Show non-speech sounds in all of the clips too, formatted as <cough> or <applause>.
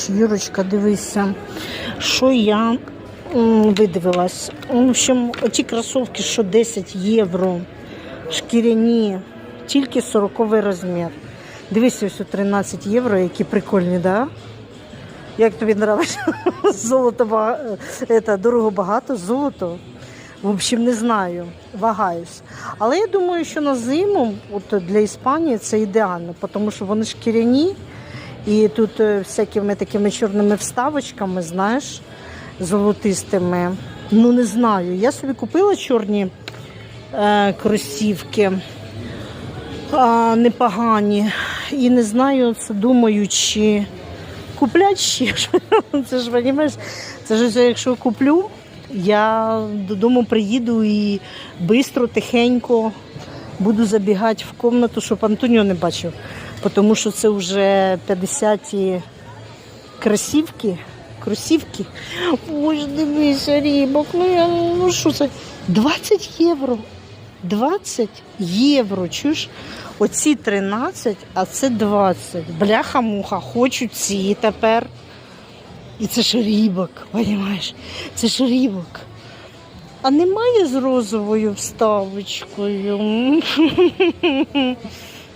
Коротше, Юрочка, дивися, що я видивилась. В общем, оті кросовки, що 10 євро, шкіряні, тільки 40 розмір. Дивися, ось у 13 євро, які прикольні, да? Як тобі подобається? <laughs> Золото бага- это, дорого багато, золото. В общем, не знаю, вагаюсь. Але я думаю, що на зиму от для Іспанії це ідеально, тому що вони шкіряні і тут е, всякими такими чорними вставочками, знаєш, золотистими. Ну не знаю. Я собі купила чорні е, кросівки а, непогані. І не знаю, це думаю, чи куплять ще. <laughs> Це ж розумієш, це ж якщо куплю, я додому приїду і швидко, тихенько буду забігати в кімнату, щоб Антоніо не бачив. Тому що це вже 50-ті кросівки. Кросівки. Боже, дивися, рібок. Ну я ну що це? 20 євро. 20 євро. Чуєш? Оці 13, а це 20. Бляха-муха, хочу ці тепер. І це ж рібок, розумієш? Це ж рібок. А немає з розовою вставочкою. <laughs>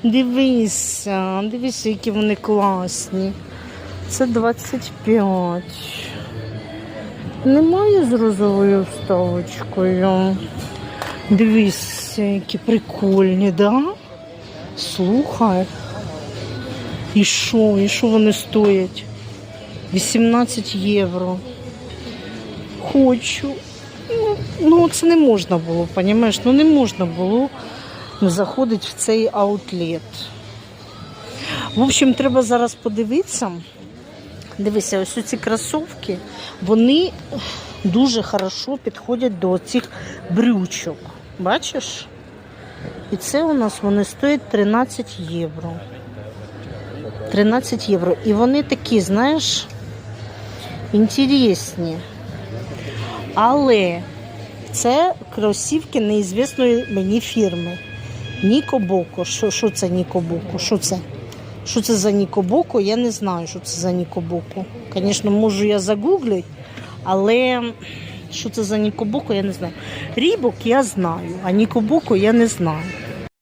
Дивися, дивися, які вони класні. Це 25. Немає з розовою вставочкою. Дивись, які прикольні, да? Слухай. І що? І що вони стоять? 18 євро. Хочу. Ну, ну це не можна було, розумієш? Ну не можна було заходити в цей аутлет. В общем, треба зараз подивитися. Дивися, ось ці кросівки, вони дуже хорошо підходять до цих брючок. Бачиш? І це у нас вони стоять 13 євро. 13 євро. І вони такі, знаєш, інтересні. Але це кросівки неізвісної мені фірми. Ніко Боко. Що, що це Нікобоко? Що це? Що це за Нікобоко? Я не знаю, що це за Нікобоко. Звісно, можу я загуглити, але що це за Нікобоко, я не знаю. Рібок я знаю, а Нікобоко я не знаю.